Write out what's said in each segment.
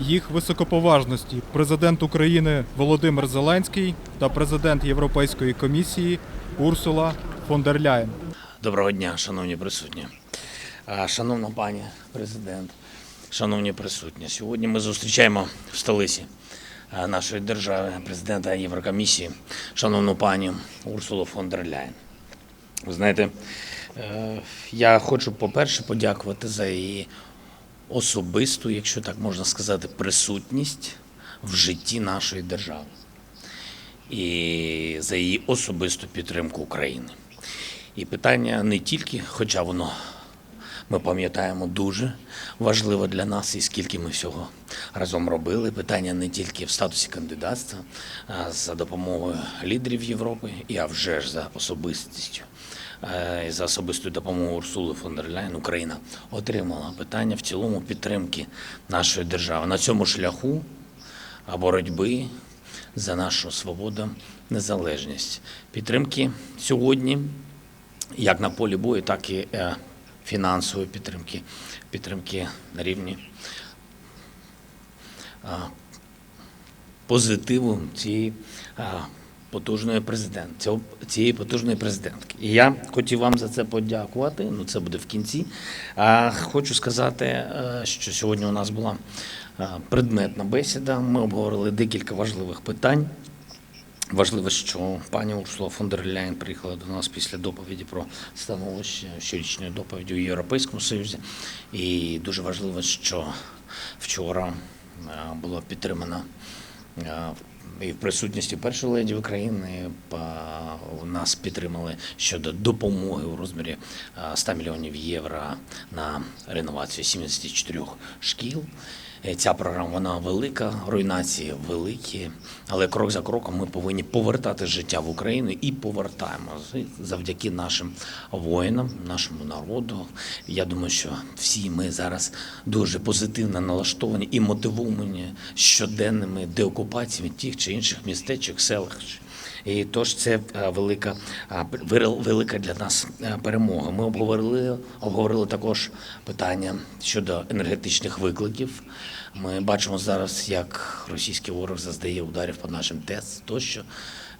Їх високоповажності президент України Володимир Зеленський та президент Європейської комісії Урсула фон дер Ляєн. Доброго дня, шановні присутні, шановна пані президент, шановні присутні. Сьогодні ми зустрічаємо в столиці нашої держави президента Єврокомісії, шановну пані Урсулу фон дер Ляєн. Ви знаєте, я хочу, по-перше, подякувати за її особисту, якщо так можна сказати, присутність в житті нашої держави і за її особисту підтримку України. І питання не тільки, хоча воно ми пам'ятаємо дуже важливо для нас, і скільки ми всього разом робили. Питання не тільки в статусі кандидатства, а за допомогою лідерів Європи, і а вже ж за особистістю. Е, За особистою допомогою Урсули фон дер Ляйн Україна отримала питання в цілому підтримки нашої держави на цьому шляху боротьби за нашу свободу, незалежність. Підтримки сьогодні, як на полі бою, так і е, фінансової підтримки, підтримки на рівні позитиву цієї потужної президент, цієї потужної президентки. І я хотів вам за це подякувати. Ну, це буде в кінці. А хочу сказати, е, що сьогодні у нас була е, предметна бесіда. Ми обговорили декілька важливих питань. Важливо, що пані Урсула фон дер Ляйн приїхала до нас після доповіді про становище щорічної доповіді у Європейському Союзі. І дуже важливо, що вчора е, було підтримано е, і в присутності першої леді України па- нас підтримали щодо допомоги у розмірі е, 100 мільйонів євро на реновацію 74 шкіл. Е, Ця програма вона велика, руйнації великі, але крок за кроком ми повинні повертати життя в Україну і повертаємо завдяки нашим воїнам, нашому народу. Я думаю, що всі ми зараз дуже позитивно налаштовані і мотивовані щоденними деокупаціями тих чи інших містечок, селищ. І тож це е, велика, велика для нас е, перемога. Ми обговорили, обговорили також питання щодо енергетичних викликів. Ми бачимо зараз, як російський ворог заздає ударів по нашим ТЕЦ тощо.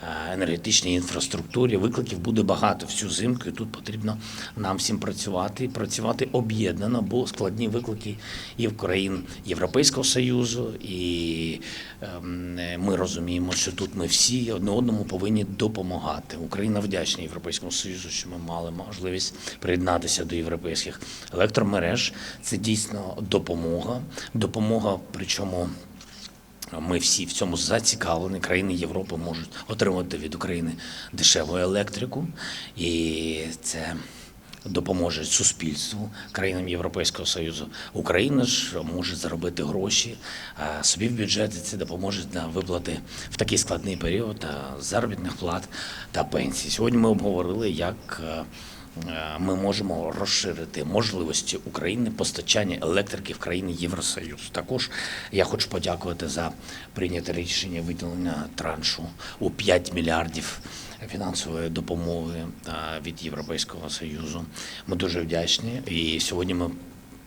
Е, енергетичній інфраструктурі викликів буде багато всю зимку, і тут потрібно нам всім працювати і працювати об'єднано, бо складні виклики і в країн Європейського Союзу, і ем, ми розуміємо, що тут ми всі одне одному повинні допомагати. Україна вдячна Європейському Союзу, що ми мали можливість приєднатися до європейських електромереж. Це дійсно допомога. Допомога, причому. Ми всі в цьому зацікавлені. Країни Європи можуть отримати від України дешеву електрику, і це допоможе суспільству, країнам Європейського Союзу. Україна ж може заробити гроші собі в бюджет. і Це допоможе на виплати в такий складний період заробітних плат та пенсій. Сьогодні ми обговорили, як Е, ми можемо розширити можливості України постачання електрики в країни Євросоюзу. Також я хочу подякувати за прийняте рішення виділення траншу у 5 мільярдів фінансової допомоги е, від Європейського союзу. Ми дуже вдячні. І сьогодні ми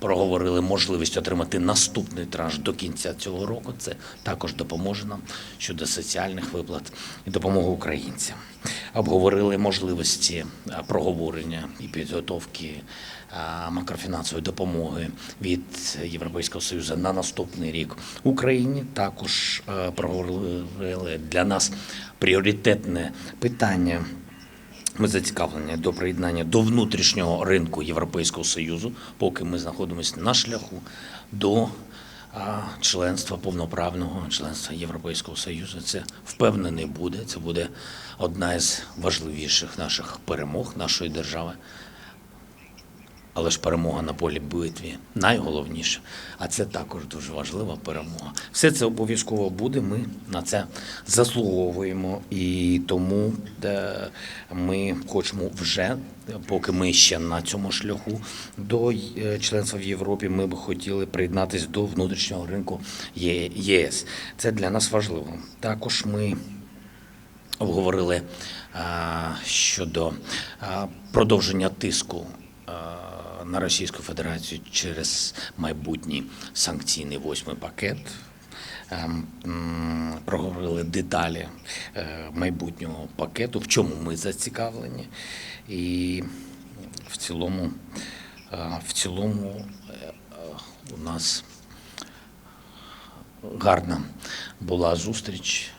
проговорили можливість отримати наступний транш до кінця цього року. Це також допоможе нам щодо соціальних виплат і допомоги українцям. Обговорили можливості проговорення і підготовки макрофінансової допомоги від Європейського Союзу на наступний рік Україні. Також е, проговорили для нас пріоритетне питання. Ми зацікавлені до приєднання до внутрішнього ринку Європейського Союзу, поки ми знаходимося на шляху до а, членства повноправного членства Європейського Союзу. Це впевнений буде. Це буде одна із важливіших наших перемог нашої держави. Але ж перемога на полі битві найголовніше. А це також дуже важлива перемога. Все це обов'язково буде. Ми на це заслуговуємо. І тому е, ми хочемо вже, поки ми ще на цьому шляху до е, членства в Європі, ми б хотіли приєднатися до внутрішнього ринку ЄС. Це для нас важливо. Також ми обговорили а, щодо продовження тиску на Російську Федерацію через майбутній санкційний восьмий пакет. ем, проговорили деталі е, майбутнього пакету, в чому ми зацікавлені. І в цілому, е, в цілому е, у нас гарна була зустріч.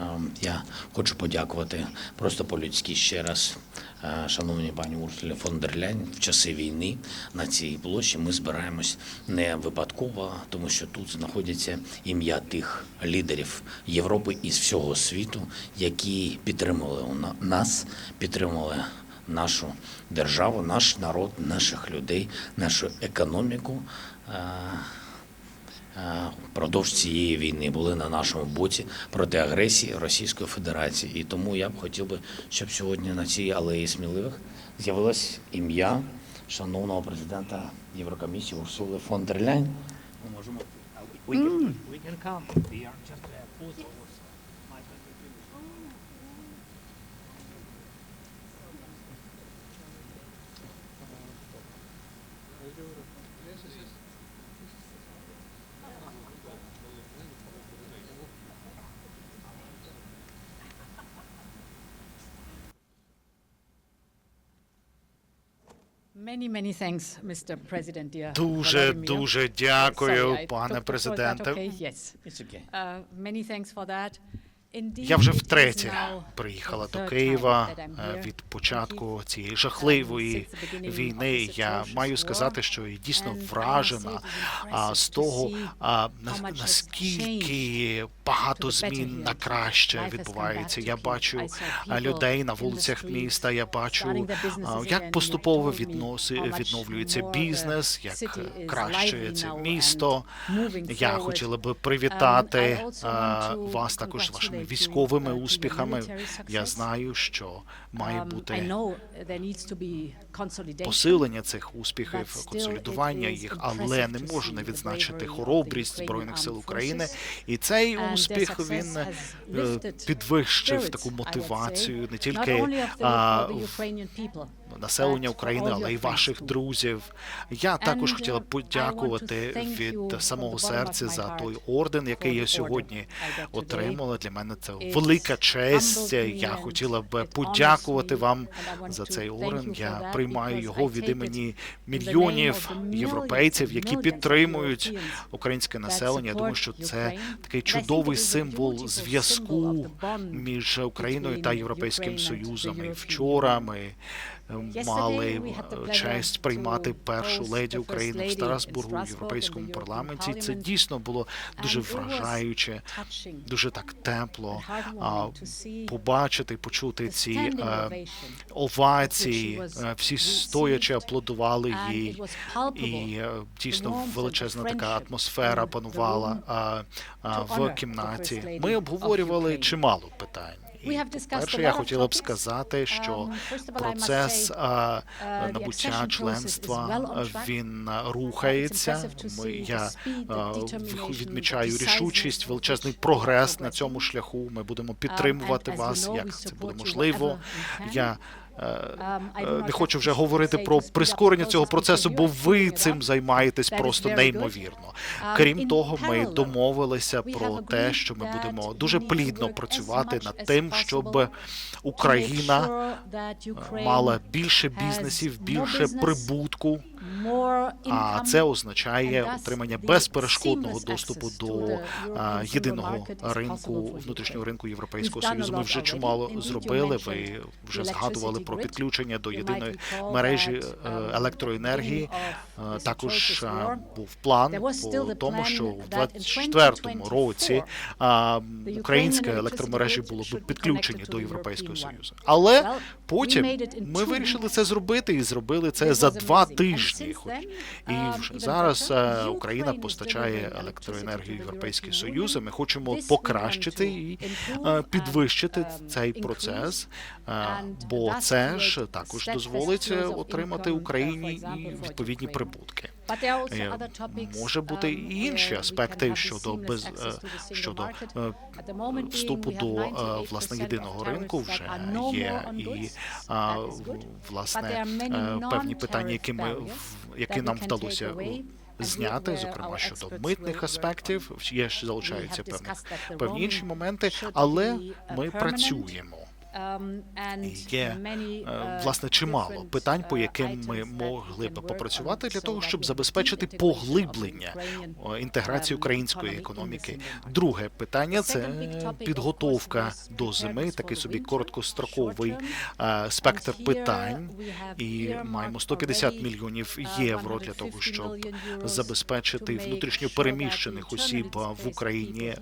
Ем, Я хочу подякувати просто по-людськи ще раз, е, шановній пані Урсулі фон дер Ляйн. В часи війни на цій площі ми збираємось не випадково, тому що тут знаходяться ім'я тих лідерів Європи із всього світу, які на- нас, підтримували нашу державу, наш народ, наших людей, нашу економіку. Е, е, впродовж цієї війни були на нашому боці проти агресії Російської Федерації. І тому я б хотів би, щоб сьогодні на цій алеї сміливих з'явилось ім'я шановного президента Єврокомісії Урсули фон дер Ляйн. Ми можемо we can, Дуже дуже дякую, пане президенте. okay? Yes. It's okay. Uh, Many thanks for that. Indeed, Я вже втретє приїхала the до third Києва е, від початку цієї жахливої since the beginning війни. of this Я маю war. сказати, що я дійсно And I must say вражена з того, наскільки багато змін на краще відбувається. Я бачу людей на вулицях міста. Я бачу, як поступово відноси відновлюється бізнес, як краще це місто. Я хотіла би Um, привітати вас також з вашими військовими uh, успіхами. Я знаю, що має Um, бути посилення цих успіхів, консолідування їх, але не можу не відзначити хоробрість збройних сил України. І цей успіх він е, підвищив таку мотивацію не тільки а, населення України, але й ваших друзів. Я також хотіла uh, подякувати від самого серця за той орден, який я сьогодні отримала. Для мене це велика честь. Я хотіла б подякувати вам за цей орден. Я приймаю його від імені мільйонів європейців, які підтримують українське населення. Я думаю, що це такий чудовий символ зв'язку між Україною та Європейським Союзом. І вчора ми е, мали честь приймати першу леді України в Страсбургу в Європейському парламенті. Це дійсно було дуже вражаюче, дуже так тепло. побачити, почути ці е, овації. Е, Всі стоячи аплодували їй. І е, дійсно величезна така атмосфера панувала в кімнаті. Ми обговорювали чимало питань. І, a я хотіла б сказати, що Um, процес uh, набуття членства він рухається. Ми я відмічаю рішучість, величезний прогрес на цьому шляху. Ми будемо Um, підтримувати вас, як це буде можливо. Я е, Um, do Е, Не хочу вже говорити про прискорення цього процесу, бо ви цим займаєтесь просто неймовірно. Um, Крім того, ми домовилися про те, що ми будемо дуже плідно працювати над тим, щоб Україна мала більше бізнесів, більше прибутку. А це означає отримання безперешкодного доступу до єдиного ринку, внутрішнього ринку Європейського Союзу. Ми вже чимало зробили. Ви вже згадували про підключення до єдиної мережі е, um, електроенергії. Е, Також був план по тому, що в that in 24-му році 2024 а, the українські Ukrainian електромережі були grid б підключені до Європейського. Союзу. Але потім ми вирішили це зробити і зробили це за два тижні. Since Хоч і um, зараз е, Україна постачає електроенергію Європейський Союз. і. Ми хочемо покращити і е, підвищити um, цей процес, е, бо це ж також дозволить е, отримати uh, Україні відповідні прибутки. Е, Може бути um, і інші аспекти щодо без е, щодо е, вступу до е, 98% власне єдиного ринку вже є і власне е, певні питання, які ми які нам вдалося зняти, зокрема щодо митних аспектів. Є ж залишаються певні певні інші моменти, але ми працюємо. І є е, власне чимало питань, по яким ми могли б попрацювати для того, щоб забезпечити поглиблення інтеграції української економіки. Друге питання це підготовка до зими, такий собі короткостроковий е, спектр питань. І маємо 150 мільйонів євро для того, щоб забезпечити внутрішньо переміщених осіб в Україні е,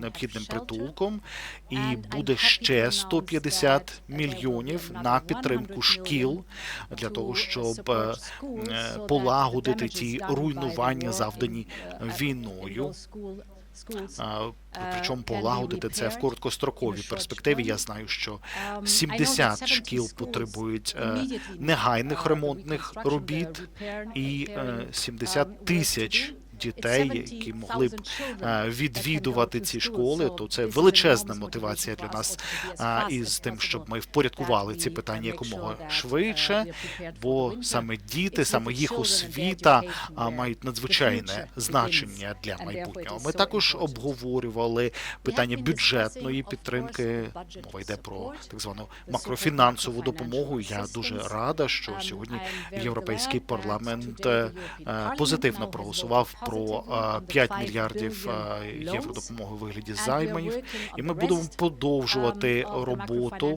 необхідним притулком. І буде ще 150 мільйонів на підтримку шкіл для того, щоб е, е, полагодити ті руйнування, завдані війною. Причому полагодити це в короткостроковій перспективі. Я знаю, що 70 шкіл потребують е, негайних ремонтних робіт, і е, 70 тисяч дітей, які могли б е, відвідувати ці школи, то це величезна мотивація для нас а, із тим, щоб ми впорядкували ці питання якомога швидше. Бо саме діти, саме їх освіта мають надзвичайне значення для майбутнього. Ми також обговорювали питання бюджетної підтримки. Мова йде про так звану макрофінансову допомогу. Я дуже рада, що сьогодні європейський парламент е, е, позитивно проголосував про е, 5 мільярдів євро допомоги у вигляді займів, і ми будемо продовжувати роботу.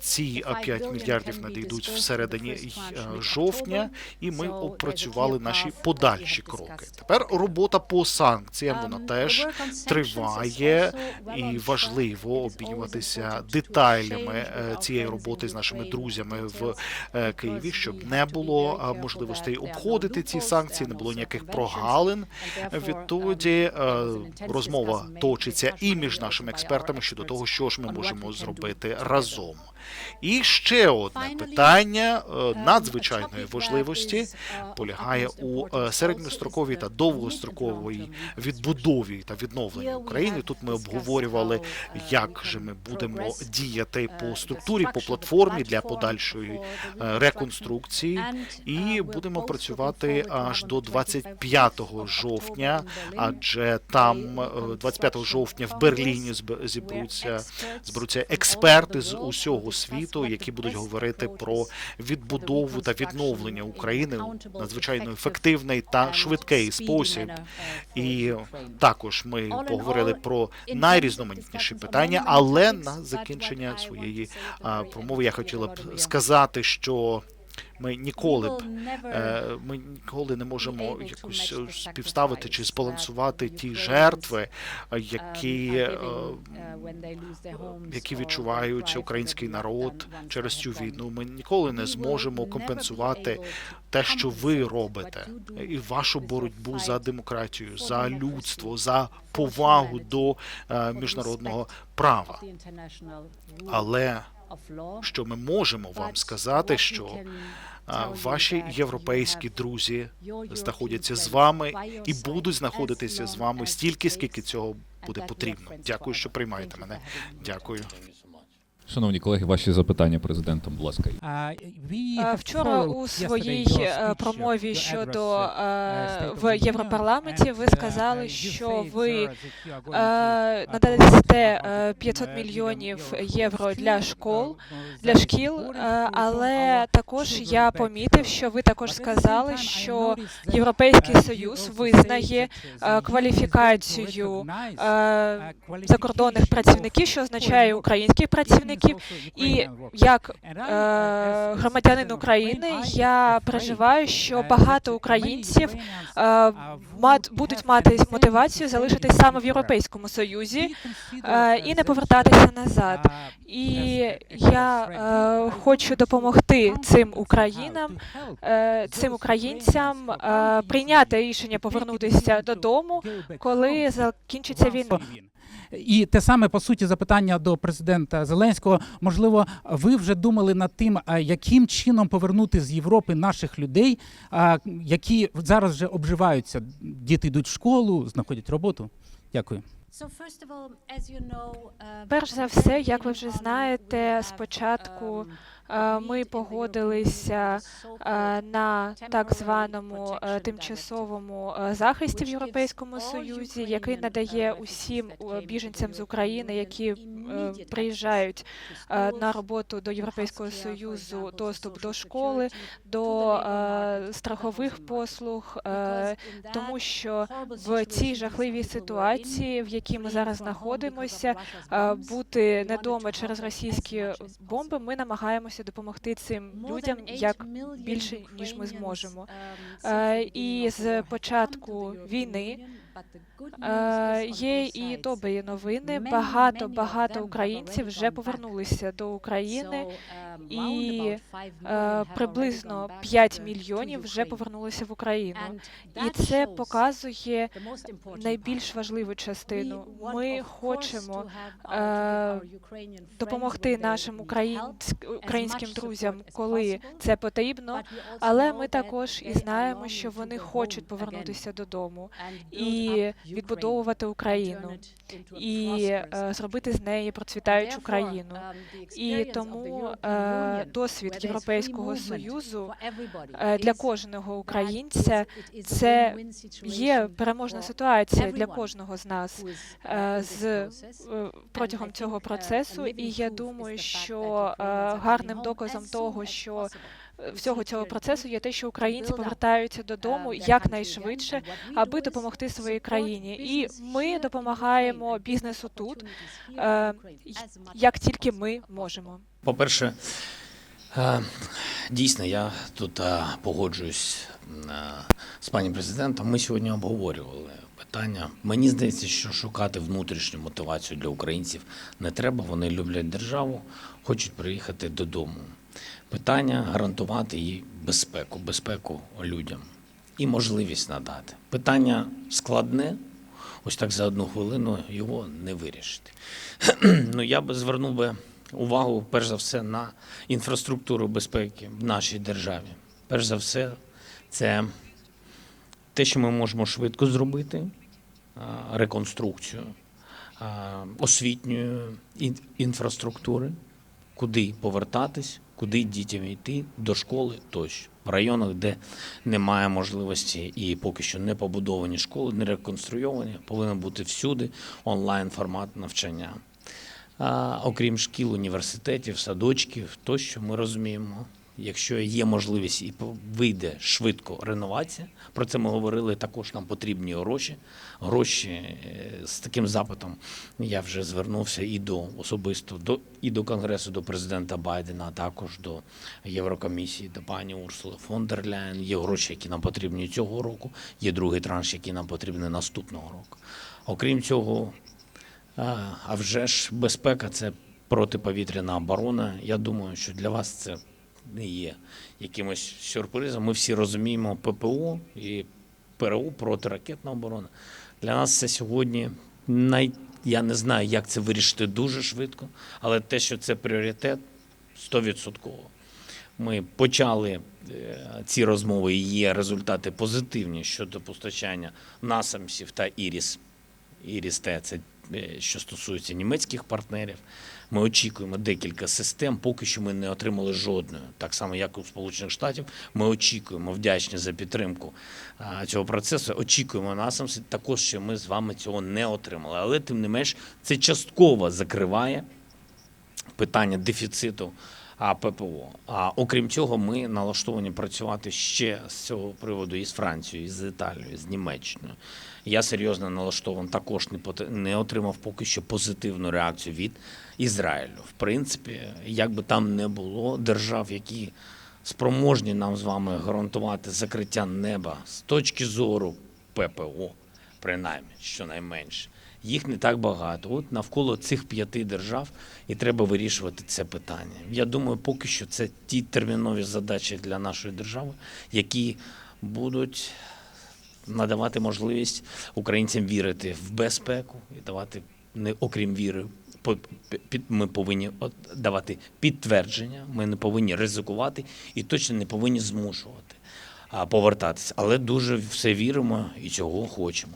Ці е, 5 мільярдів надійдуть всередині е, жовтня, і ми опрацювали наші подальші кроки. Тепер робота по санкціям вона теж триває, і важливо обмінюватися деталями е, цієї роботи з нашими друзями в е, Києві, щоб не було можливостей обходити ці санкції, не було ніяких прогалин. Відтоді е, розмова точиться і між нашими експертами щодо того, що ж ми можемо зробити разом. І ще одне питання е, надзвичайної важливості полягає у е, середньостроковій та довгостроковій відбудові та відновленні України. Тут ми обговорювали, як же ми будемо діяти по структурі, по платформі для подальшої е, реконструкції, і будемо працювати аж до 25 жовтня, адже там е, 25 жовтня в Берліні зб- зібруться зберуться експерти з усього світу, які будуть говорити про відбудову та відновлення України у надзвичайно ефективний та швидкий спосіб. І також ми поговорили про найрізноманітніші питання, але на закінчення своєї промови я хотіла б сказати, що ми ніколи б е, ми ніколи не можемо якось е, співставити чи збалансувати ті жертви, е, які, які відчувають український народ через цю війну. Ми ніколи не зможемо компенсувати те, що ви робите, і вашу боротьбу за демократію, за людство, за повагу до міжнародного права. Але що ми можемо вам сказати, що ваші європейські друзі знаходяться з вами і будуть знаходитися з вами стільки, скільки цього буде потрібно. Дякую, що приймаєте мене. Дякую. Шановні колеги, ваші запитання президентам, будь ласка. Е, Вчора у своїй е, промові щодо е, в Європарламенті ви сказали, що ви е, надасте е, 500 мільйонів євро для школ для шкіл, е, але також я помітив, що ви також сказали, що Європейський Союз визнає е, кваліфікацію е, закордонних працівників, що означає українських працівників. І як е, громадянин України я переживаю, що багато українців е, мат, будуть мати мотивацію залишитись саме в Європейському Союзі е, і не повертатися назад. І я е, хочу допомогти цим українам, е, цим українцям е, прийняти рішення повернутися додому, коли закінчиться війна. І те саме по суті запитання до президента Зеленського. Можливо, ви вже думали над тим, яким чином повернути з Європи наших людей, які зараз вже обживаються. Діти йдуть в школу, знаходять роботу. Дякую. Перш за все, як ви вже знаєте, спочатку Ми погодилися е, на так званому е, тимчасовому е, захисті в Європейському Союзі, який надає усім е, біженцям з України, які е, приїжджають е, на роботу до Європейського Союзу, доступ до школи, до е, страхових послуг, е, тому що в цій жахливій ситуації, в якій ми зараз знаходимося, е, бути недома через російські бомби, ми намагаємося допомогти цим людям як більше ніж ми зможемо. Е, І з початку війни е, є і добрі новини. Багато багато українців вже повернулися до України, і е, приблизно 5 мільйонів вже повернулися в Україну. І це показує найбільш важливу частину. Ми хочемо е, допомогти нашим українськ- українським друзям, коли це потрібно. Але ми також і знаємо, що вони хочуть повернутися додому і відбудовувати Україну, і е, зробити з неї процвітаючу країну. І тому е, досвід Європейського союзу е, для кожного українця це є переможна ситуація для кожного з нас е, з е, протягом цього процесу. І я думаю, що е, гарним доказом того, що е, всього цього процесу є те, що українці повертаються додому якнайшвидше, аби допомогти своїй країні. І ми допомагаємо бізнесу тут, е, як тільки ми можемо. По-перше, е, дійсно, я тут е, погоджуюсь е, з пані президентом. Ми сьогодні обговорювали питання. Мені здається, що шукати внутрішню мотивацію для українців не треба. Вони люблять державу, хочуть приїхати додому. Питання гарантувати їй безпеку, безпеку людям і можливість надати. Питання складне. Ось так за одну хвилину його не вирішити. ну я би звернув би увагу перш за все на інфраструктуру безпеки в нашій державі. Перш за все, це те, що ми можемо швидко зробити, реконструкцію освітньої інфраструктури, куди повертатись, куди дітям йти до школи тощо. В районах, де немає можливості і поки що не побудовані школи, не реконструйовані, повинен бути всюди онлайн формат навчання. А, окрім шкіл, університетів, садочків, тощо ми розуміємо, якщо є можливість і вийде швидко реновація, про це ми говорили. Також нам потрібні гроші. Гроші е, з таким запитом я вже звернувся і до особисто до і до конгресу, до президента Байдена, а також до Єврокомісії, до пані Урсули фон дер Ляєн. Є гроші, які нам потрібні цього року. Є другий транш, який нам потрібний наступного року. Окрім цього, а вже ж безпека це протиповітряна оборона. Я думаю, що для вас це не є якимось сюрпризом. Ми всі розуміємо ППО і ПРО протиракетна оборона. Для нас це сьогодні най... я не знаю, як це вирішити дуже швидко, але те, що це пріоритет, 100%. Ми почали е, ці розмови, і є результати позитивні щодо постачання насамсів та іріс. Іріс це е, що стосується німецьких партнерів. Ми очікуємо декілька систем. Поки що ми не отримали жодної. Так само, як у Сполучених Штатів. Ми очікуємо вдячні за підтримку цього процесу. Очікуємо насамси. Також що ми з вами цього не отримали. Але тим не менш, це частково закриває питання дефіциту а, ППО. А окрім цього, ми налаштовані працювати ще з цього приводу і з Францією, і з Італією, з Німеччиною. Я серйозно налаштований, також не отримав поки що позитивну реакцію від Ізраїлю. В принципі, як би там не було держав, які спроможні нам з вами гарантувати закриття неба з точки зору ППО, принаймні, щонайменше. Їх не так багато. От навколо цих п'яти держав і треба вирішувати це питання. Я думаю, поки що це ті термінові задачі для нашої держави, які будуть надавати можливість українцям вірити в безпеку і давати не окрім віри. Ми повинні давати підтвердження, ми не повинні ризикувати і точно не повинні змушувати повертатися. Але дуже все віримо і цього хочемо.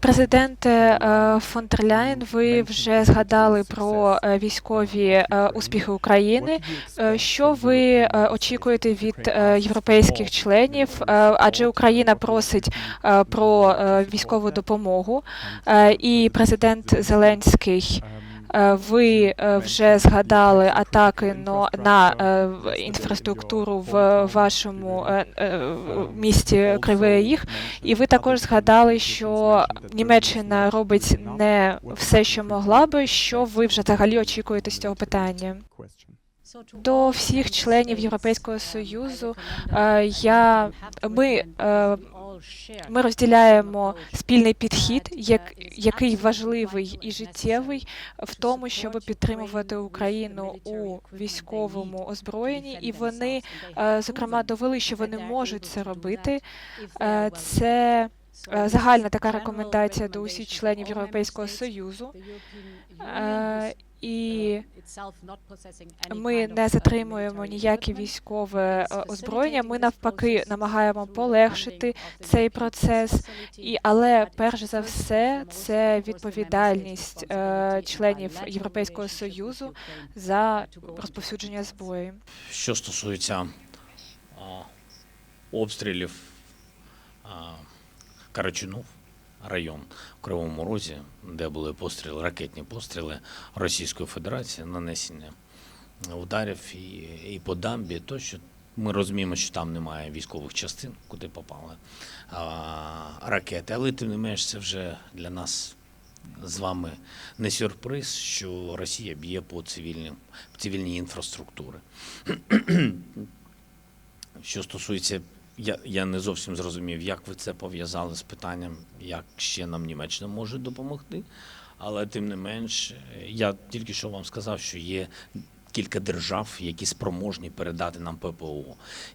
Президенте фон дер Ляйн, ви вже згадали про е, військові е, успіхи України. Е, Що ви очікуєте від європейських членів? Адже Україна просить про військову допомогу, і президент Зеленський. Е, Ви е, вже згадали атаки на е, інфраструктуру в вашому місті Кривий Ріг. І ви також згадали, що Німеччина робить не все, що могла би. Що ви вже взагалі очікуєте з цього питання? До всіх членів Європейського союзу я ми, ми розділяємо спільний підхід, як, який важливий і життєвий в тому, щоб підтримувати Україну у військовому озброєнні, і вони е, зокрема довели, що вони можуть це робити. Е, Це е, загальна така рекомендація до усіх членів Європейського союзу. Е, І ми не затримуємо ніяке військове е, озброєння. Ми навпаки намагаємо полегшити цей процес. І але перш за все, це відповідальність е, членів Європейського союзу за розповсюдження зброї. Що стосується обстрілів а, Карачунов, район в Кривому Розі, де були постріли, ракетні постріли Російської Федерації, нанесення ударів і, і по дамбі, то що ми розуміємо, що там немає військових частин, куди попали а, ракети, але тим не менш це вже для нас з вами не сюрприз, що Росія б'є по цивільним, цивільній інфраструктури. Що стосується, я, я не зовсім зрозумів, як ви це пов'язали з питанням, як ще нам Німеччина може допомогти. Але тим не менш, я тільки що вам сказав, що є кілька держав, які спроможні передати нам ППО.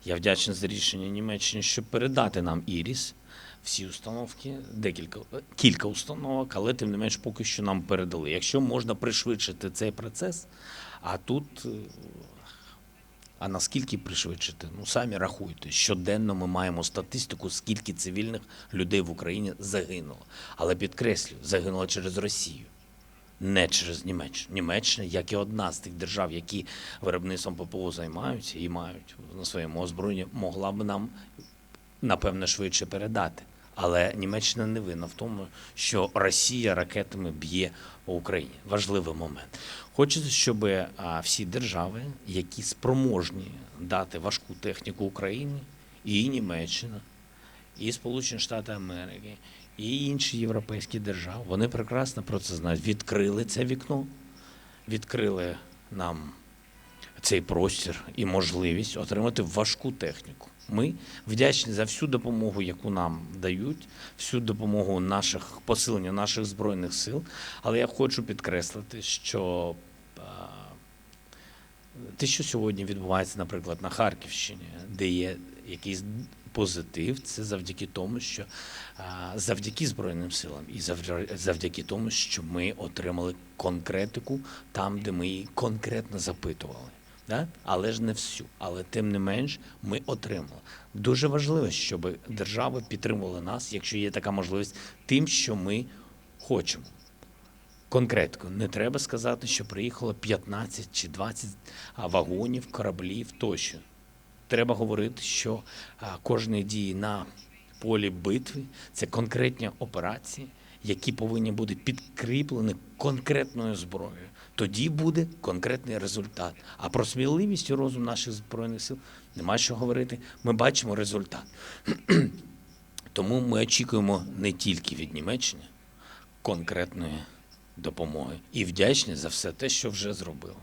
Я вдячний за рішення Німеччини, щоб передати нам Іріс. Всі установки, декілька кілька установок, але тим не менш поки що нам передали. Якщо можна пришвидшити цей процес, а тут а наскільки пришвидшити? Ну самі рахуйте. Щоденно ми маємо статистику, скільки цивільних людей в Україні загинуло. Але підкреслю, загинуло через Росію, не через Німеччину. Німеччина, як і одна з тих держав, які виробництвом ППО займаються і мають на своєму озброєнні, могла б нам напевне швидше передати. Але Німеччина не винна в тому, що Росія ракетами б'є по Україні. Важливий момент. Хочеться, щоб всі держави, які спроможні дати важку техніку Україні, і Німеччина, і Сполучені Штати Америки, і інші європейські держави, вони прекрасно про це знають. Відкрили це вікно, відкрили нам цей простір і можливість отримати важку техніку. Ми вдячні за всю допомогу, яку нам дають, всю допомогу наших посилення наших збройних сил. Але я хочу підкреслити, що те, що сьогодні відбувається, наприклад, на Харківщині, де є якийсь позитив, це завдяки тому, що завдяки Збройним силам і завдя- завдяки тому, що ми отримали конкретику там, де ми її конкретно запитували. Да? Але ж не всю. Але тим не менш ми отримали. Дуже важливо, щоб держави підтримували нас, якщо є така можливість, тим, що ми хочемо. Конкретно, не треба сказати, що приїхало 15 чи 20 вагонів, кораблів тощо. Треба говорити, що кожні дії на полі битви це конкретні операції, які повинні бути підкріплені конкретною зброєю. Тоді буде конкретний результат. А про сміливість і розум наших збройних сил нема що говорити. Ми бачимо результат. Тому ми очікуємо не тільки від Німеччини конкретної допомоги і вдячні за все те, що вже зробили.